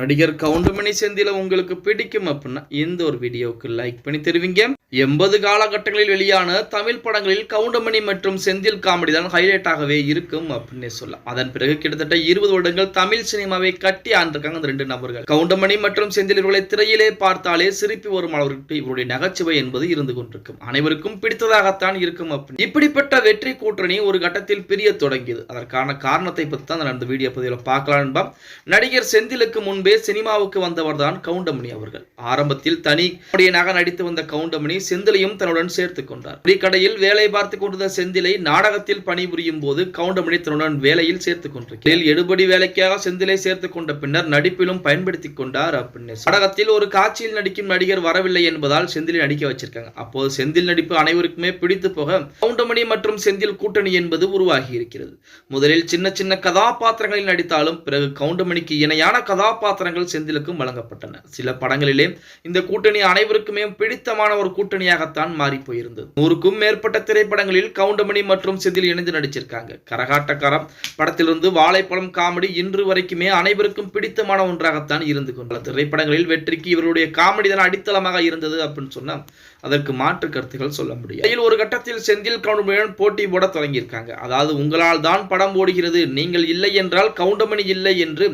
நடிகர் கவுண்டமணி செந்தில உங்களுக்கு பிடிக்கும் அப்படின்னா இந்த ஒரு வீடியோவுக்கு லைக் பண்ணி தெரிவிங்க. எண்பது காலகட்டங்களில் வெளியான தமிழ் படங்களில் கவுண்டமணி மற்றும் செந்தில் காமெடி தான் ஹைலைட்டாகவே இருக்கும் அப்படின்னு சொல்லலாம். அதன் பிறகு கிட்டத்தட்ட இருபது வருடங்கள் தமிழ் சினிமாவை கட்டி ஆண்டிருக்காங்க அந்த ரெண்டு நபர்கள். கவுண்டமணி மற்றும் செந்தில் இவர்களை திரையிலே பார்த்தாலே சிரிப்பி வரும் அளவிற்கு இவருடைய நகைச்சுவை என்பது இருந்து கொண்டிருக்கும். அனைவருக்கும் பிடித்ததாகத்தான் இருக்கும் அப்படின்னு. இப்படிப்பட்ட வெற்றி கூட்டணி ஒரு கட்டத்தில் பிரிய தொடங்கியது. அதற்கான காரணத்தை பற்றி தான் அந்த வீடியோ பதிவில் பார்க்கலாம் என்பா நடிகர் செந்திலுக்கு முன் முன்பே சினிமாவுக்கு வந்தவர் தான் கவுண்டமணி அவர்கள். ஆரம்பத்தில் தனி நடிகனாக நடித்து வந்த கவுண்டமணி செந்திலையும் தன்னுடன் சேர்த்துக் கொண்டார். கடையில் வேலை பார்த்து கொண்டிருந்த செந்திலை நாடகத்தில் பணிபுரியும் போது கவுண்டமணி தன்னுடன் வேலையில் சேர்த்துக் கொண்டிருக்கிறார். எடுபடி வேலைக்காக செந்திலை சேர்த்துக் கொண்ட பின்னர் நடிப்பிலும் பயன்படுத்திக் கொண்டார் அப்படின்னு நாடகத்தில் ஒரு காட்சியில் நடிக்கும் நடிகர் வரவில்லை என்பதால் செந்திலை நடிக்க வச்சிருக்காங்க. அப்போது செந்தில் நடிப்பு அனைவருக்குமே பிடித்து போக கவுண்டமணி மற்றும் செந்தில் கூட்டணி என்பது உருவாகி இருக்கிறது. முதலில் சின்ன சின்ன கதாபாத்திரங்களில் நடித்தாலும் பிறகு கவுண்டமணிக்கு இணையான கதாபாத்திரம் கதாபாத்திரங்கள் செந்திலுக்கும் வழங்கப்பட்டன. சில படங்களிலே இந்த கூட்டணி அனைவருக்குமே பிடித்தமான ஒரு கூட்டணியாகத்தான் மாறி போயிருந்தது நூறுக்கும் மேற்பட்ட திரைப்படங்களில் கவுண்டமணி மற்றும் செந்தில் இணைந்து நடிச்சிருக்காங்க. கரகாட்டக்காரம் படத்திலிருந்து வாழைப்பழம் காமெடி இன்று வரைக்குமே அனைவருக்கும் பிடித்தமான ஒன்றாகத்தான் இருந்து கொண்டுள்ள திரைப்படங்களில் வெற்றிக்கு இவருடைய காமெடி தான் அடித்தளமாக இருந்தது அப்படின்னு சொன்னா அதற்கு மாற்று கருத்துக்கள் சொல்ல முடியும் இதில் ஒரு கட்டத்தில் செந்தில் கவுண்டமணியுடன் போட்டி போட தொடங்கியிருக்காங்க. அதாவது உங்களால் தான் படம் ஓடுகிறது நீங்கள் இல்லை என்றால் கவுண்டமணி இல்லை என்று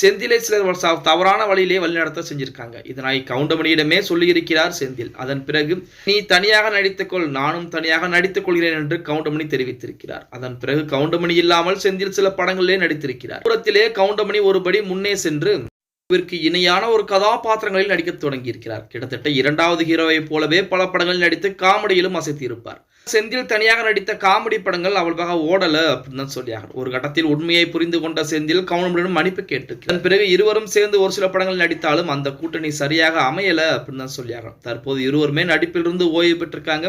செந்திலை சிலர் தவறான வழியிலே வழிநடத்த செஞ்சிருக்காங்க. இதனை கவுண்டமணியிடமே சொல்லியிருக்கிறார் செந்தில். அதன் பிறகு நீ தனியாக நடித்துக்கொள் நானும் தனியாக நடித்துக் கொள்கிறேன் என்று கவுண்டமணி தெரிவித்திருக்கிறார். அதன் பிறகு கவுண்டமணி இல்லாமல் செந்தில் சில படங்களிலே நடித்திருக்கிறார். புறத்திலே கவுண்டமணி ஒருபடி முன்னே சென்று இவருக்கு இணையான ஒரு கதாபாத்திரங்களில் நடிக்க தொடங்கியிருக்கிறார். கிட்டத்தட்ட இரண்டாவது ஹீரோவை போலவே பல படங்களில் நடித்து காமெடியிலும் அசைத்திருப்பார். செந்தில் தனியாக நடித்த காமெடி படங்கள் அவ்வளவாக ஓடல அப்படின்னு தான் சொல்லியாக ஒரு கட்டத்தில் உண்மையை புரிந்து கொண்ட செந்தில் கவுனமுடன் மன்னிப்பு கேட்டு அதன் பிறகு இருவரும் சேர்ந்து ஒரு சில படங்கள் நடித்தாலும் அந்த கூட்டணி சரியாக அமையல அப்படின்னு தான் சொல்லியாக தற்போது இருவருமே நடிப்பிலிருந்து ஓய்வு பெற்றிருக்காங்க.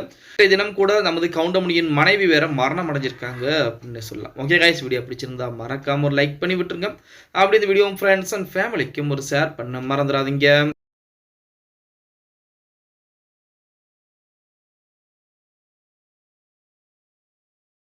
தினம் கூட நமது கவுண்டமணியின் மனைவி வேற மரணம் அடைஞ்சிருக்காங்க அப்படின்னு சொல்லலாம். ஓகே காய்ஸ் வீடியோ பிடிச்சிருந்தா மறக்காம ஒரு லைக் பண்ணி விட்டுருங்க. அப்படி இந்த வீடியோ ஃப்ரெண்ட்ஸ் அண்ட் ஃபேமிலிக்கும் ஒரு ஷேர் பண்ண மறந்துடாதீங்க.